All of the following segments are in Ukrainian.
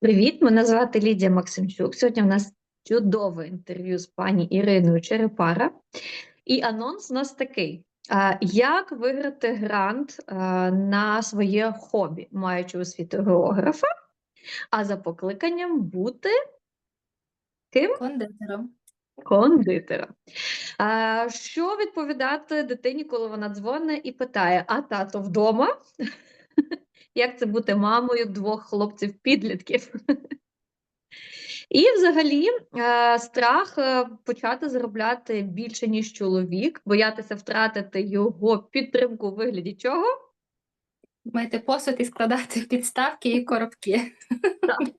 Привіт, мене звати Лідія Максимчук. Сьогодні в нас чудове інтерв'ю з пані Іриною Черепара. І анонс у нас такий: як виграти грант на своє хобі, маючи освіту географа, а за покликанням бути ким? Кондитером. Кондитером. А, що відповідати дитині, коли вона дзвонить і питає: А тато вдома? Як це бути мамою двох хлопців-підлітків? І взагалі е, страх е, почати заробляти більше, ніж чоловік, боятися втратити його підтримку у вигляді чого? Мити посуд і складати підставки і коробки. А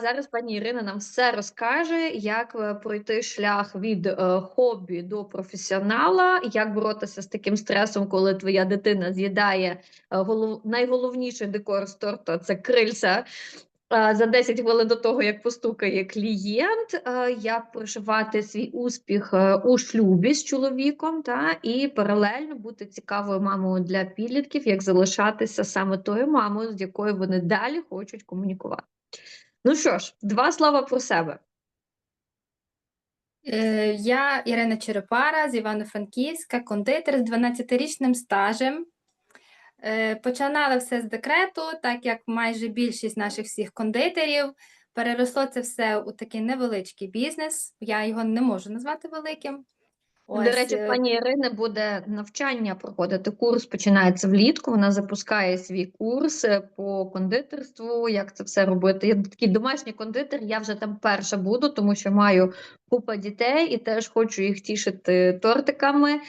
зараз пані Ірина нам все розкаже, як е, пройти шлях від е, хобі до професіонала, як боротися з таким стресом, коли твоя дитина з'їдає е, голов... найголовніший декор з торта це крильця. За 10 хвилин до того, як постукає клієнт, як проживати свій успіх у шлюбі з чоловіком, та і паралельно бути цікавою мамою для підлітків, як залишатися саме тою мамою, з якою вони далі хочуть комунікувати. Ну що ж, два слова про себе. Е, Я Ірина Черепара з Івано-Франківська, кондитер з 12-річним стажем. Е, Починала все з декрету, так як майже більшість наших всіх кондитерів. Переросло це все у такий невеличкий бізнес. Я його не можу назвати великим. До речі, е, пані Ірини буде навчання проходити. Курс починається влітку. Вона запускає свій курс е, по кондитерству, як це все робити. Я такий домашній кондитер. Я вже там перша буду, тому що маю купа дітей і теж хочу їх тішити тортиками е,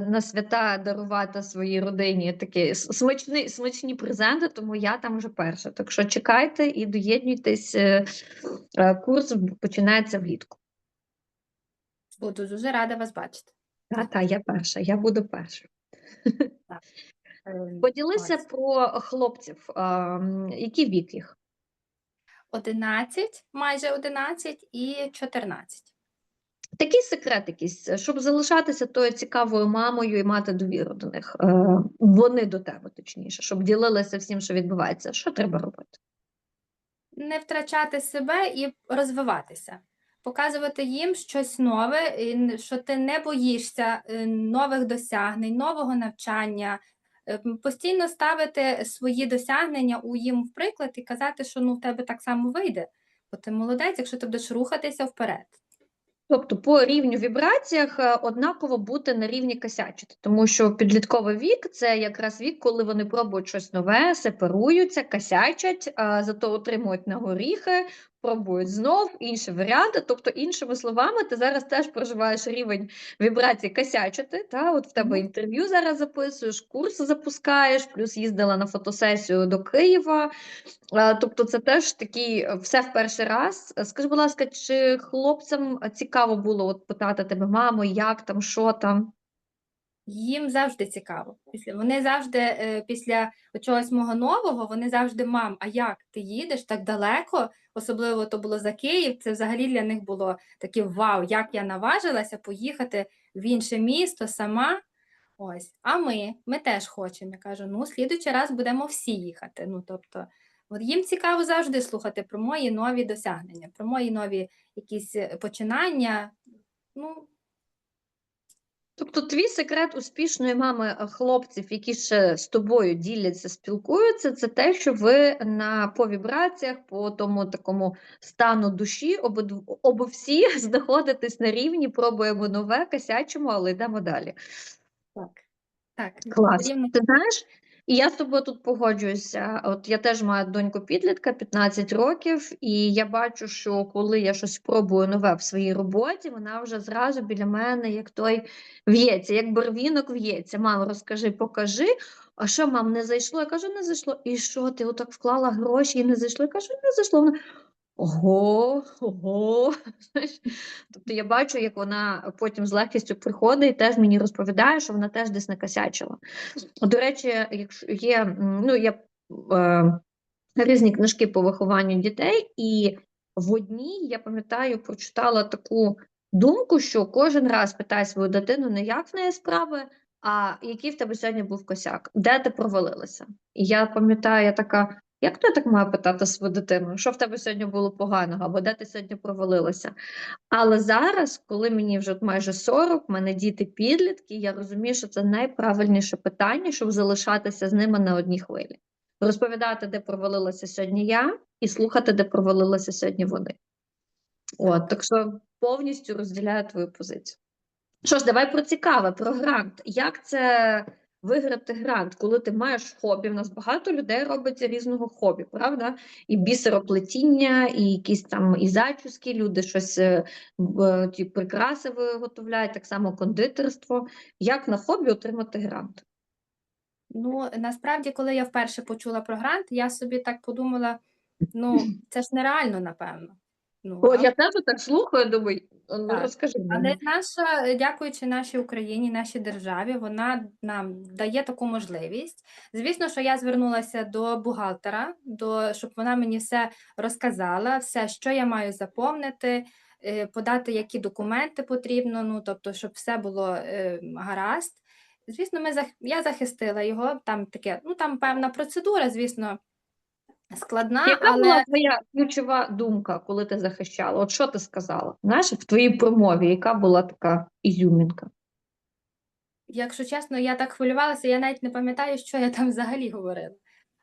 на свята дарувати своїй родині такі смачні, смачні презенти. Тому я там вже перша. Так що чекайте і доєднуйтесь. Курс починається влітку. Буду дуже рада вас бачити. Та, та, я перша, я буду перша. Е, Поділися ось. про хлопців. Який вік їх? 11, майже 11 і 14. Такий секрет якийсь, е, щоб залишатися тою цікавою мамою і мати довіру до них. Е, Вони до тебе, точніше, щоб ділилися всім, що відбувається. Що треба робити? не втрачати себе і розвиватися, показувати їм щось нове, що ти не боїшся е, нових досягнень, нового навчання, е, постійно ставити свої досягнення у їм в приклад і казати, що ну в тебе так само вийде, бо ти молодець, якщо ти будеш рухатися вперед. Тобто по рівню вібраціях е, однаково бути на рівні косячити, тому що підлітковий вік це якраз вік, коли вони пробують щось нове, сепаруються, косячать, зато отримують на горіхи, пробують знов інші варіанти. Тобто, іншими словами, ти зараз теж проживаєш рівень вібрацій косячити. Та от в тебе інтерв'ю зараз записуєш, курс запускаєш, плюс їздила на фотосесію до Києва. Е, Тобто, це теж такий е, все в перший раз. Е, Скажи, будь ласка, чи хлопцям цікаво було от питати тебе, мамо, як там, що там? Їм завжди цікаво. Після вони завжди після чогось мого нового, вони завжди мам, а як ти їдеш так далеко? Особливо то було за Київ. Це взагалі для них було таке вау, як я наважилася поїхати в інше місто сама. Ось, а ми, ми теж хочемо. Я кажу, ну, слідуючий раз будемо всі їхати. Ну, тобто, от їм цікаво завжди слухати про мої нові досягнення, про мої нові якісь е, починання. Ну, Тобто, твій секрет успішної мами е, хлопців, які ще з тобою діляться, спілкуються, це те, що ви на по вібраціях, по тому такому стану душі, обидв- обо всі знаходитесь на рівні, пробуємо нове, косячимо, але йдемо далі. так. Так, Клас. Ти знаєш, і я з тобою тут погоджуюся. От я теж маю доньку підлітка 15 років, і я бачу, що коли я щось пробую нове в своїй роботі, вона вже зразу біля мене, як той в'ється, як барвінок в'ється. Мам, розкажи, покажи. А що, мам, не зайшло? Я кажу, не зайшло. І що, ти отак вклала гроші і не зайшло? Я кажу, не зайшло. Вона, Ого, ого. Тобто я бачу, як вона потім з легкістю приходить і теж мені розповідає, що вона теж десь накосячила. До речі, якщо є, ну я е, різні книжки по вихованню дітей, і в одній я пам'ятаю, прочитала таку думку, що кожен раз питає свою дитину не як в неї справи, а який в тебе сьогодні був косяк, де ти провалилася? І я пам'ятаю, я така. Як я так маю питати свою дитину, що в тебе сьогодні було поганого, або де ти сьогодні провалилася? Але зараз, коли мені вже майже 40, в мене діти підлітки, я розумію, що це найправильніше питання, щоб залишатися з ними на одній хвилі. Розповідати, де провалилася сьогодні я, і слухати, де провалилася сьогодні вони. От, так що повністю розділяю твою позицію. Що ж, давай про цікаве, про грант. Як це виграти грант, коли ти маєш хобі? У нас багато людей робить різного хобі, правда? І бісероплетіння, і якісь там і зачіски, люди щось е, ті прикраси виготовляють, так само кондитерство. Як на хобі отримати грант? Ну, насправді, коли я вперше почула про грант, я собі так подумала: ну, це ж нереально, напевно. Ну, О, але- я теж так слухаю, думаю, ну Так. розкажи Але мені. наша, е, дякуючи нашій Україні, нашій державі, вона нам дає таку можливість. Звісно, що я звернулася до бухгалтера, до, щоб вона мені все розказала, все, що я маю заповнити, е, подати, які документи потрібно, ну, тобто, щоб все було е, гаразд. Звісно, ми, зах- я захистила його, там таке, ну, там певна процедура, звісно, складна, Яка але... була твоя ключова думка, коли ти захищала? От що ти сказала? Знаєш, в твоїй промові, яка була така ізюмінка? Якщо чесно, я так хвилювалася, я навіть не пам'ятаю, що я там взагалі говорила.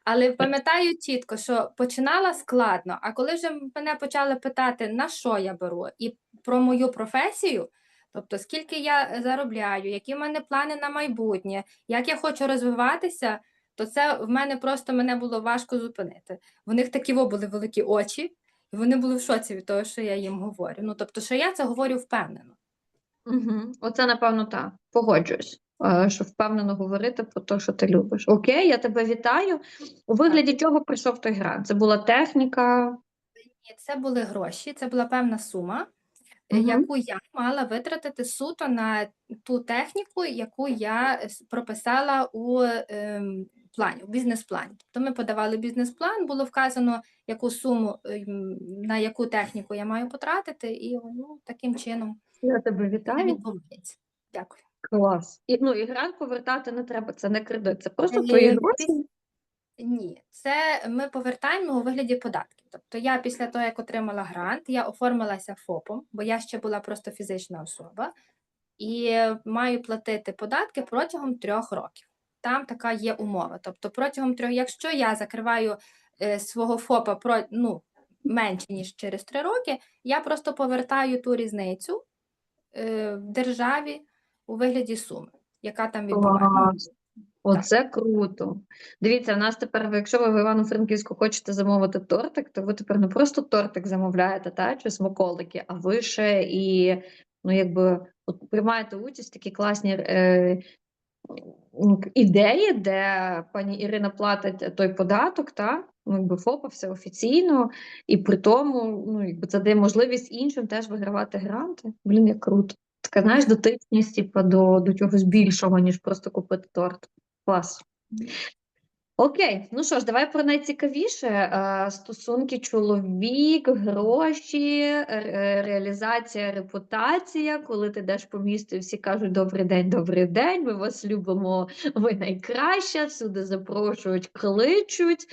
Але пам'ятаю чітко, що починала складно, а коли вже мене почали питати, на що я беру, і про мою професію, тобто скільки я заробляю, які в мене плани на майбутнє, як я хочу розвиватися, то це в мене просто мене було важко зупинити. В них такі були великі очі, і вони були в шоці від того, що я їм говорю. Ну, тобто, що я це говорю впевнено. Угу. Оце, напевно, так. Погоджуюсь, е, що впевнено говорити про те, що ти любиш. Окей, я тебе вітаю. У вигляді чого прийшов той грант? Це була техніка. Ні, це були гроші, це була певна сума, е, Мгм. яку я мала витратити суто на ту техніку, яку я прописала у ем, плані, у бізнес-плані. Тобто ми подавали бізнес-план, було вказано, яку суму, ем, на яку техніку я маю потратити, і ну, таким чином Я тебе вітаю. відбувається. Дякую. Клас. І, ну, і грант повертати не треба, це не кредит, це просто Е, твої гроші. Ні, це ми повертаємо у вигляді податків. Тобто я після того, як отримала грант, я оформилася ФОПом, бо я ще була просто фізична особа, і маю платити податки протягом трьох років. Там така є умова. Тобто, протягом трьох, якщо я закриваю е, свого ФОПа про ну, менше ніж через три роки, я просто повертаю ту різницю е, державі у вигляді суми, яка там відбувається. Оце круто. Дивіться, в нас тепер, якщо ви в Івано-Франківську хочете замовити тортик, то ви тепер не просто тортик замовляєте, та, чи смаколики, а ви ще і ну, якби, от, приймаєте участь в такі класні е, ідеї, де пані Ірина платить той податок, та, ну, якби ФОПа, все офіційно, і при тому ну, якби це дає можливість іншим теж вигравати гранти. Блін, як круто. Така, знаєш, дотичність типу, до, до чогось більшого, ніж просто купити торт. Клас. Окей, ну що ж, давай про найцікавіше. Е, Стосунки чоловік, гроші, ре- реалізація, репутація. Коли ти йдеш по місту, і всі кажуть добрий день, добрий день, ми вас любимо, ви найкраща, всюди запрошують, кличуть.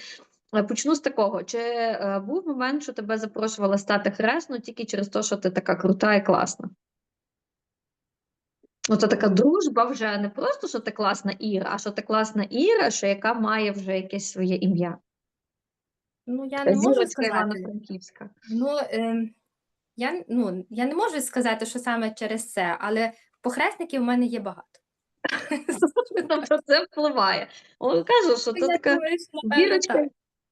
Е, Почну з такого. Чи е, був момент, що тебе запрошували стати хресно тільки через те, що ти така крута і класна? Оце така дружба вже не просто, що ти класна Іра, а що ти класна Іра, що яка має вже якесь своє ім'я. Ну, я не можу сказати. Ну, ем, я, ну, я не можу сказати, що саме через це, але похресників в мене є багато. Тобто це впливає. О, кажу, що це така думаю,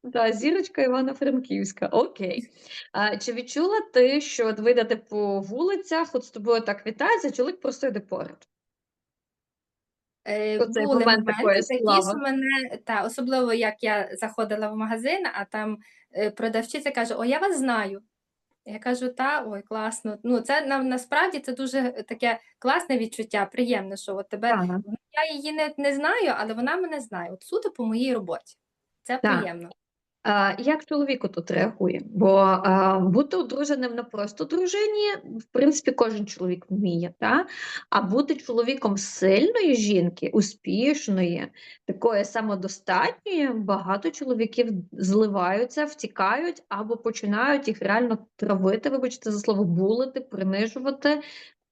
да, зірочка Івано-Франківська. Окей. А, чи відчула ти, що от ви йдете по вулицях, от з тобою так вітається, чоловік просто йде поряд? Е, Оцей Були момент моменти такої такі, слави. мене, та, особливо як я заходила в магазин, а там е, продавчиця каже: О, я вас знаю. Я кажу, та, ой, класно. Ну, це на, насправді це дуже таке класне відчуття, приємне, що от тебе Так. я її не, не знаю, але вона мене знає. От суто по моїй роботі. Це Так. приємно. Як чоловіку тут реагує? Бо бути одруженим на просто дружині, в принципі, кожен чоловік вміє, та? А бути чоловіком сильної жінки, успішної, такої самодостатньої, багато чоловіків зливаються, втікають або починають їх реально травити, вибачте за слово, булити, принижувати.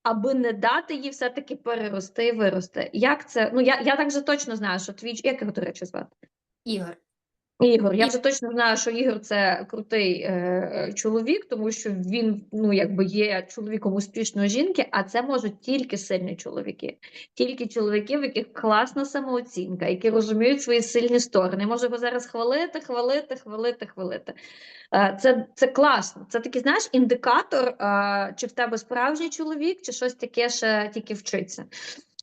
Аби не дати їй все-таки перерости і вирости. Як це? Ну я, я так вже точно знаю, що твій як його, до речі, звати? Ігор. Ігор, я вже точно знаю, що Ігор це крутий е, чоловік, тому що він ну якби є чоловіком успішної жінки, а це можуть тільки сильні чоловіки, тільки чоловіки, в яких класна самооцінка, які розуміють свої сильні сторони. Я можу його зараз хвалити, хвалити, хвалити, хвалити. Е, це, це класно. Це такий, знаєш, індикатор, е, чи в тебе справжній чоловік, чи щось таке ще тільки вчиться.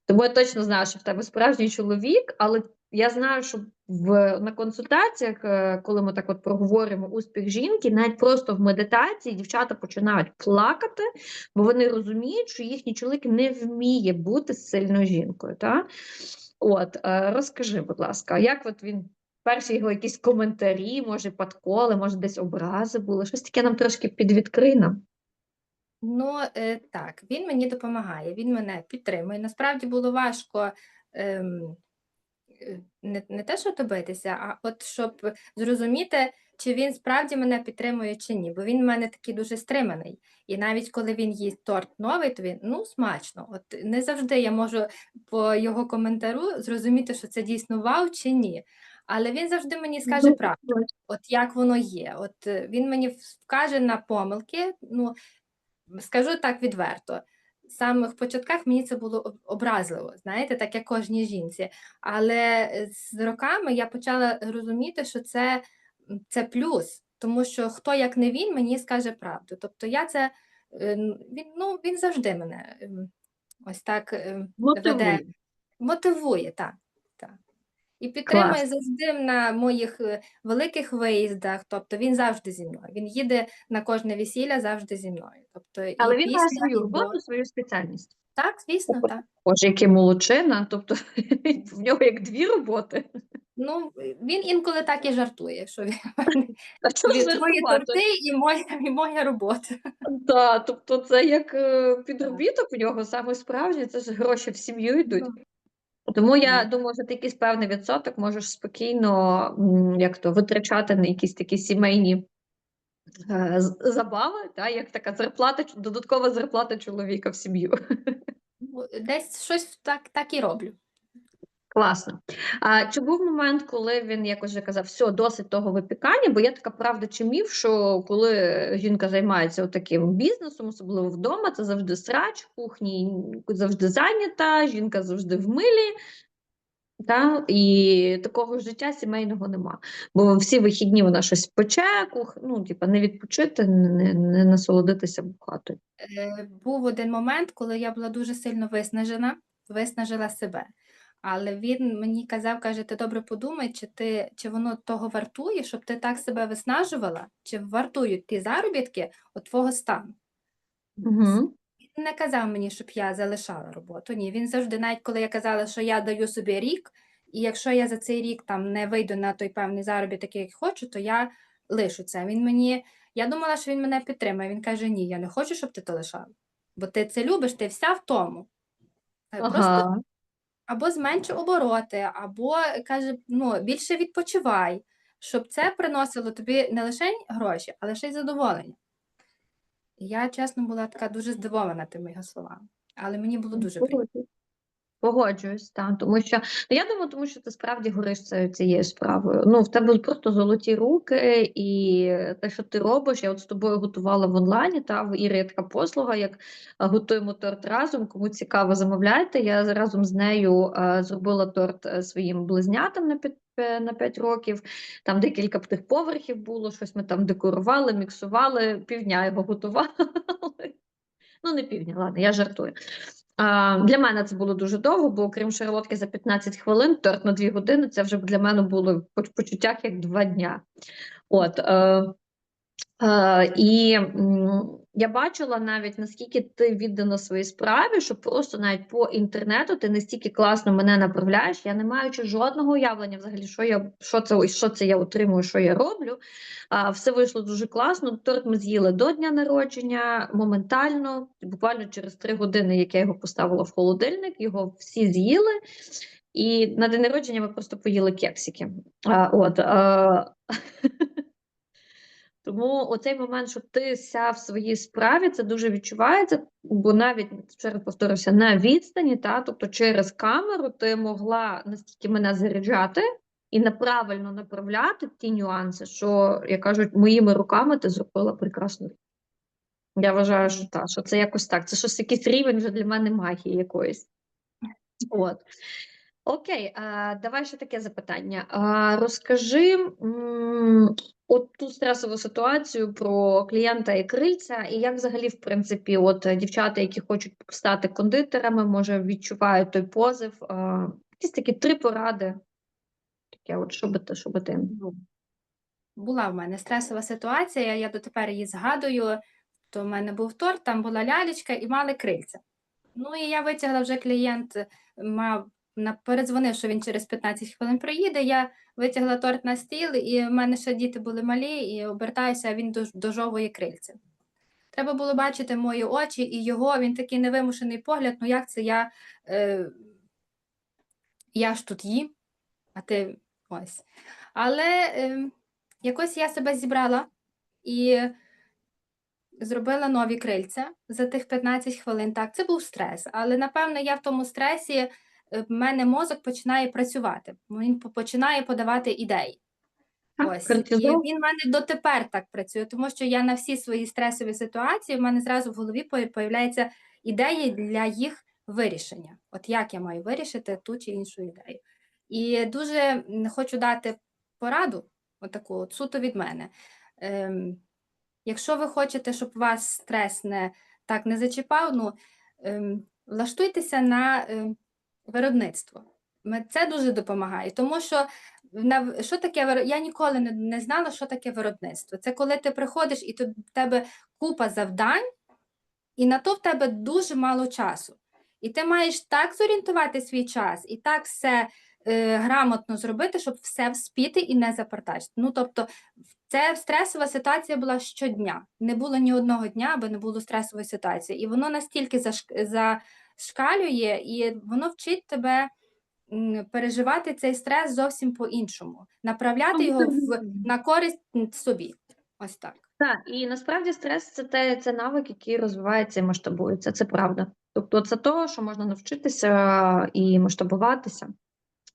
Тому я точно знаю, що в тебе справжній чоловік, але я знаю, що в на консультаціях, е, коли ми так от проговоримо успіх жінки, навіть просто в медитації дівчата починають плакати, бо вони розуміють, що їхній чоловік не вміє бути сильною жінкою. Та? От, е, розкажи, будь ласка, як от він перші його якісь коментарі, може, подколи, може, десь образи були, щось таке нам трошки підвідкрий нам. Ну, е, так, він мені допомагає, він мене підтримує. Насправді було важко ем, не, не те, що добитися, а от щоб зрозуміти, чи він справді мене підтримує чи ні. Бо він в мене такий дуже стриманий. І навіть коли він їсть торт новий, то він ну смачно. От не завжди я можу по його коментарю зрозуміти, що це дійсно вау чи ні. Але він завжди мені скаже правду. От як воно є. От е, він мені вкаже на помилки. Ну, скажу так відверто. В самих початках мені це було образливо, знаєте, так як кожній жінці. Але е, з роками я почала розуміти, що це, це плюс, тому що хто як не він мені скаже правду. Тобто я це е, він, ну, він завжди мене ем, ось так мотивує. веде, мотивує, так. Так. І підтримує Клас. завжди на моїх е, великих виїздах. Тобто він завжди зі мною. Він їде на кожне весілля завжди зі мною. Тобто, і Але він має свою і роботу, свою спеціальність. Так, звісно, так. Боже, який молодчина, тобто в нього як дві роботи. Ну, він інколи так і жартує, що він твої торти і моя, і моя робота. Да, тобто це як е, підробіток у нього саме справжній, це ж гроші в сім'ю йдуть. Тому я думаю, що ти якийсь певний відсоток можеш спокійно як то, витрачати на якісь такі сімейні е, забави, та, як така зарплата, додаткова зарплата чоловіка в сім'ю. Ну, Десь щось так, так і роблю. Класно. А чи був момент, коли він якось вже казав, все, досить того випікання? Бо є така правда чи міф, що коли жінка займається таким бізнесом, особливо вдома, це завжди срач, кухні завжди зайнята, жінка завжди в милі. Та? І такого життя сімейного нема. Бо всі вихідні вона щось пече, кух... ну, типа, не відпочити, не, не насолодитися бухатою. Е, Був один момент, коли я була дуже сильно виснажена, виснажила себе. Але він мені казав, каже, ти добре подумай, чи ти чи воно того вартує, щоб ти так себе виснажувала, чи вартують ті заробітки от твого стану. Угу. Він не казав мені, щоб я залишала роботу. Ні, він завжди, навіть коли я казала, що я даю собі рік, і якщо я за цей рік там не вийду на той певний заробіток, який хочу, то я лишу це. Він мені, я думала, що він мене підтримає. Він каже: Ні, я не хочу, щоб ти то лишала. Бо ти це любиш, ти вся в тому. Е, Просто Ага. Або зменши обороти, або каже, ну, більше відпочивай, щоб це приносило тобі не лише гроші, але ще й задоволення. Я, чесно, була така дуже здивована тими його словами, але мені було дуже приємно. Погоджуюсь. Так, тому що ну, я думаю, тому що ти справді гориш цією справою. Ну, в тебе просто золоті руки, і те, що ти робиш, я от з тобою готувала в онлайні, та в Ірі така послуга, як готуємо торт разом. Кому цікаво, замовляйте. Я разом з нею а, зробила торт е, своїм близнятам на 5, на 5 років. Там декілька тих поверхів було, щось ми там декорували, міксували, півдня його готували. Ну, не півдня, ладно, я жартую. А, для мене це було дуже довго, бо окрім шарлотки за 15 хвилин, торт на 2 години, це вже для мене було по почуттях як два дня. От, е, Е, і я бачила навіть наскільки ти віддана своїй справі, що просто навіть по інтернету ти настільки класно мене направляєш. Я не маючи жодного уявлення, взагалі, що я що це що це я отримую, що я роблю. А, все вийшло дуже класно. Торт ми з'їли до дня народження моментально, буквально через три години, як я його поставила в холодильник, його всі з'їли. І на день народження ми просто поїли кексики. А, от, а... Тому оцей момент, що ти ся в своїй справі, це дуже відчувається, бо навіть ще раз повторюся, на відстані, та, тобто через камеру ти могла настільки мене заряджати і неправильно направляти ті нюанси, що, як кажуть, моїми руками ти зробила прекрасну річ. Я вважаю, що так, що це якось так. Це щось якийсь рівень вже для мене магії якоїсь. От. Окей, а, давай ще таке запитання. А, розкажи от ту стресову ситуацію про клієнта і крильця, і як взагалі, в принципі, от е, дівчата, які хочуть стати кондитерами, може відчувають той позив. А, якісь такі три поради. Таке, от що би що би ти. Ну, Була в мене стресова ситуація, я дотепер її згадую. То в мене був торт, там була лялечка і мали крильця. Ну і я витягла вже клієнт, е, мав передзвонив, що він через 15 хвилин приїде. Я витягла торт на стіл, і в мене ще діти були малі, і обертаюся, а він дожовує крильця. Треба було бачити мої очі і його, він такий невимушений погляд, ну як це я, е, я ж тут їм, а ти ось. Але е, якось я себе зібрала і зробила нові крильця за тих 15 хвилин. Так, це був стрес, але напевно я в тому стресі, в мене мозок починає працювати, він починає подавати ідеї. Ось, і він в мене дотепер так працює, тому що я на всі свої стресові ситуації, в мене зразу в голові появляються ідеї для їх вирішення. От як я маю вирішити ту чи іншу ідею. І дуже хочу дати пораду, отаку от суто від мене. Ем, якщо ви хочете, щоб вас стрес не так не зачіпав, ну ем, влаштуйтеся на ем, виробництво. Це дуже допомагає, тому що на, що таке я ніколи не, не знала, що таке виробництво. Це коли ти приходиш і тут в тебе купа завдань, і на то в тебе дуже мало часу. І ти маєш так зорієнтувати свій час і так все е, грамотно зробити, щоб все вспіти і не запартачити. Ну, тобто, це стресова ситуація була щодня. Не було ні одного дня, аби не було стресової ситуації. І воно настільки зашк- зашкалює, і воно вчить тебе переживати цей стрес зовсім по-іншому, направляти його в, на користь собі. Ось так. Так, і насправді стрес це те, це навик, який розвивається і масштабується. Це правда. Тобто, це того, що можна навчитися і масштабуватися.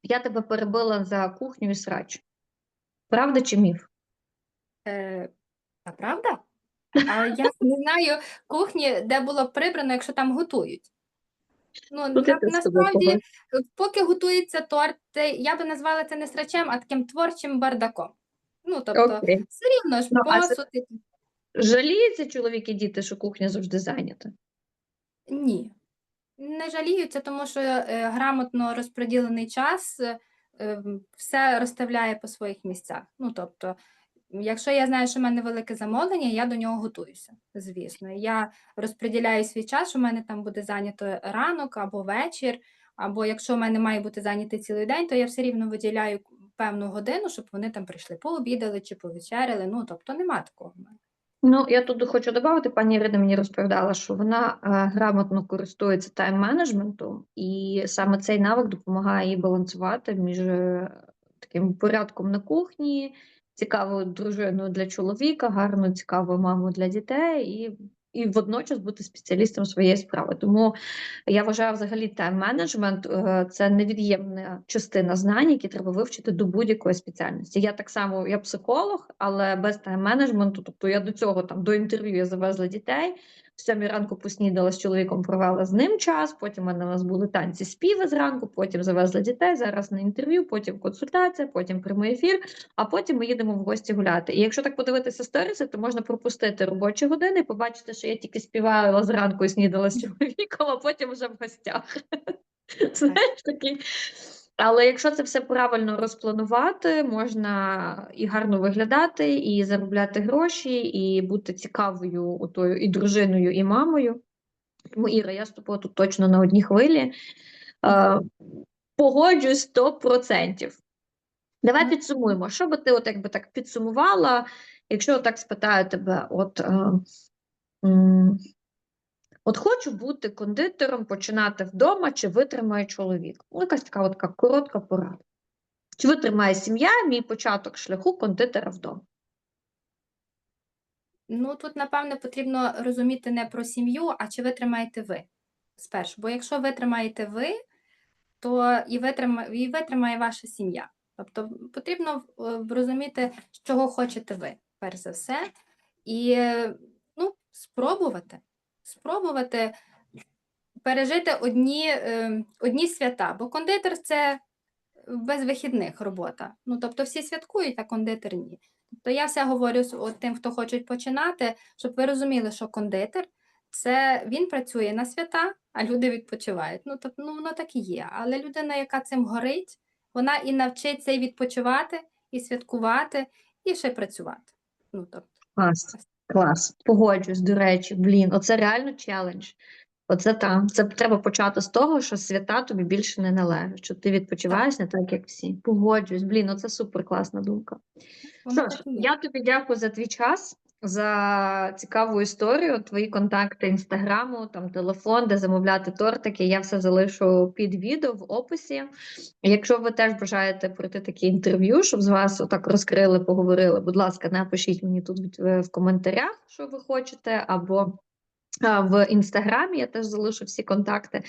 Я тебе перебила за кухню і срач. Правда чи міф? Е, а правда? А я не знаю кухні, де було прибрано, якщо там готують. Ну, на, насправді, е, поки готується торт, я би назвала це не срачем, а таким творчим бардаком. Ну, тобто, Окей. все рівно ж Ну, а це- Жаліються чоловік і діти, що кухня завжди зайнята. Ні. Не жаліються, тому що е, грамотно розподілений час е, все розставляє по своїх місцях. Ну, тобто, якщо я знаю, що в мене велике замовлення, я до нього готуюся, звісно. Я розподіляю свій час, що в мене там буде зайнято ранок або вечір, або якщо в мене має бути зайнятий цілий день, то я все рівно виділяю певну годину, щоб вони там прийшли, пообідали чи повечеряли. Ну, тобто, нема такого. Ну, я тут хочу додати, пані Ірина мені розповідала, що вона е, грамотно користується тайм-менеджментом, і саме цей навик допомагає їй балансувати між е, таким порядком на кухні, цікавою дружиною для чоловіка, гарну, цікаву маму для дітей, і, і водночас бути спеціалістом своєї справи. Тому я вважаю, взагалі, тайм-менеджмент е, це невід'ємна частина знань, які треба вивчити до будь-якої спеціальності. Я так само, я психолог, але без тайм-менеджменту, тобто я до цього там до інтерв'ю я завезла дітей. В сьомій ранку поснідала з чоловіком, провела з ним час. Потім у нас були танці співи зранку, потім завезла дітей. Зараз на інтерв'ю, потім консультація, потім прямий ефір. А потім ми їдемо в гості гуляти. І якщо так подивитися сторіси, то можна пропустити робочі години і побачити, що я тільки співала зранку і снідала з чоловіком, а потім вже в гостях. Знаєш, такий. Але якщо це все правильно розпланувати, можна і гарно виглядати, і заробляти гроші, і бути цікавою отою і дружиною, і мамою. Тому, Іра, я з тобою тут точно на одній хвилі. Е, погоджуюсь 100%. Давай підсумуємо. Що би ти от якби так підсумувала, якщо так спитаю тебе, от, е, от хочу бути кондитером, починати вдома, чи витримає чоловік? Ну, якась така, от, така коротка порада. Чи витримає сім'я мій початок шляху кондитера вдома? Ну, тут, напевно, потрібно розуміти не про сім'ю, а чи витримаєте ви спершу. Бо якщо витримаєте ви, то і витримає, і витримає ваша сім'я. Тобто потрібно е, розуміти, чого хочете ви, перш за все, і ну, спробувати, спробувати пережити одні, е, одні свята, бо кондитер це без вихідних робота. Ну, тобто всі святкують, а кондитер ні. Тобто я все говорю з- тим, хто хочуть починати, щоб ви розуміли, що кондитер це він працює на свята, а люди відпочивають. Ну, тобто, ну воно так і є. Але людина, яка цим горить, вона і навчиться і відпочивати, і святкувати, і ще працювати. Ну, тобто, Клас, клас. Погоджуюсь, до речі, блін, оце реально челендж. Оце там. Це треба почати з того, що свята тобі більше не належать, що ти відпочиваєш не так, як всі. Погоджуюсь, блін, оце супер класна думка. Що ж, я тобі дякую за твій час, за цікаву історію, твої контакти інстаграму, там телефон, де замовляти тортики. Я все залишу під відео в описі. Якщо ви теж бажаєте пройти таке інтерв'ю, щоб з вас отак розкрили, поговорили, будь ласка, напишіть мені тут в, в коментарях, що ви хочете, або в інстаграмі я теж залишу всі контакти.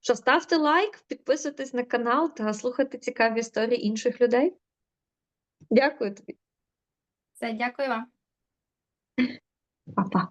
Що ставте лайк, підписуйтесь на канал та слухайте цікаві історії інших людей. Дякую тобі, Все, дякую вам. Па-па.